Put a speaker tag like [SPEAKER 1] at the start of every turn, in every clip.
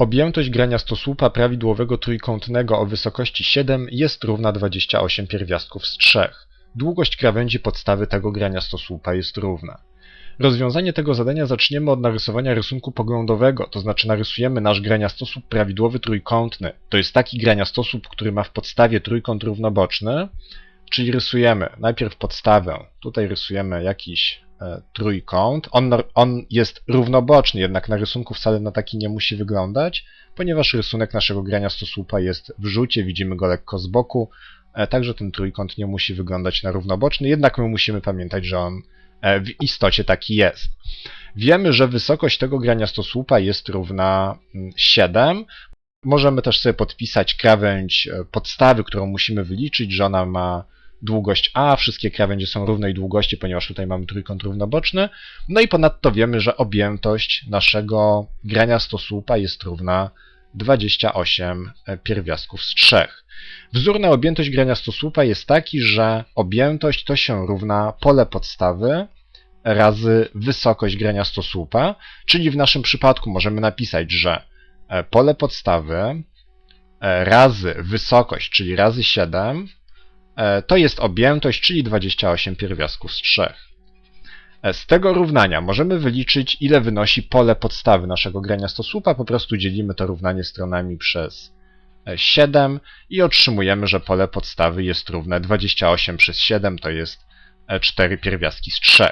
[SPEAKER 1] Objętość grania stosłupa prawidłowego trójkątnego o wysokości 7 jest równa 28 pierwiastków z 3. Długość krawędzi podstawy tego grania stosłupa jest równa. Rozwiązanie tego zadania zaczniemy od narysowania rysunku poglądowego, to znaczy narysujemy nasz graniastosłup prawidłowy trójkątny. To jest taki graniastosłup, który ma w podstawie trójkąt równoboczny, czyli rysujemy najpierw podstawę, tutaj rysujemy jakiś trójkąt, on, on jest równoboczny, jednak na rysunku wcale na taki nie musi wyglądać, ponieważ rysunek naszego graniastosłupa jest w rzucie, widzimy go lekko z boku, e, także ten trójkąt nie musi wyglądać na równoboczny, jednak my musimy pamiętać, że on E, w istocie taki jest. Wiemy, że wysokość tego graniastosłupa jest równa 7. Mm, Możemy też sobie podpisać krawędź e, podstawy, którą musimy wyliczyć, że ona ma długość a, wszystkie krawędzie są równej długości, ponieważ tutaj mamy trójkąt równoboczny. No i ponadto wiemy, że objętość naszego graniastosłupa jest równa 28 e, pierwiastków z 3. Wzór na objętość graniastosłupa jest taki, że objętość to się równa pole podstawy razy wysokość graniastosłupa, czyli w naszym przypadku możemy napisać, że e, pole podstawy e, razy wysokość, czyli razy 7, to jest objętość, czyli 28 pierwiastków z 3. Z tego równania możemy wyliczyć, ile wynosi pole podstawy naszego graniastosłupa. Po prostu dzielimy to równanie stronami przez 7 i otrzymujemy, że pole podstawy jest równe 28 przez 7, to jest 4 pierwiastki z 3.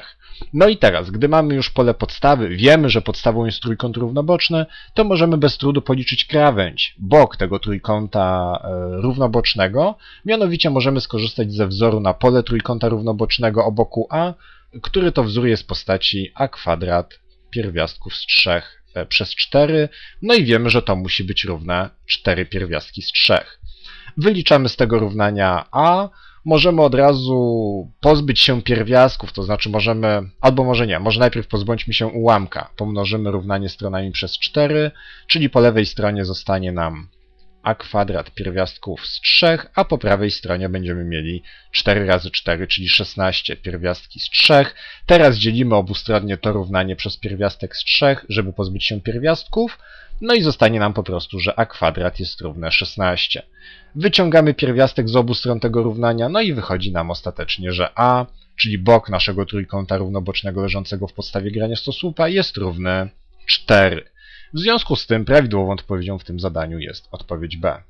[SPEAKER 1] No i teraz, gdy mamy już pole podstawy, wiemy, że podstawą jest trójkąt równoboczny, to możemy bez trudu policzyć krawędź, bok tego trójkąta e, równobocznego. Mianowicie możemy skorzystać ze wzoru na pole trójkąta równobocznego o boku A, który to wzór jest w postaci a kwadrat pierwiastków z 3 e, przez 4, no i wiemy, że to musi być równe 4 pierwiastki z 3. Wyliczamy z tego równania a, możemy od razu pozbyć się pierwiastków, to znaczy możemy, albo może nie, może najpierw pozbądźmy się ułamka. Pomnożymy równanie stronami przez 4, czyli po lewej stronie zostanie nam a kwadrat pierwiastków z 3, a po prawej stronie będziemy mieli 4 razy 4, czyli 16 pierwiastki z 3. Teraz dzielimy obustronnie to równanie przez pierwiastek z 3, żeby pozbyć się pierwiastków. No i zostanie nam po prostu, że a kwadrat jest równe 16. Wyciągamy pierwiastek z obu stron tego równania, no i wychodzi nam ostatecznie, że a, czyli bok naszego trójkąta równobocznego leżącego w podstawie grania stosłupa jest równy 4. W związku z tym prawidłową odpowiedzią w tym zadaniu jest odpowiedź B.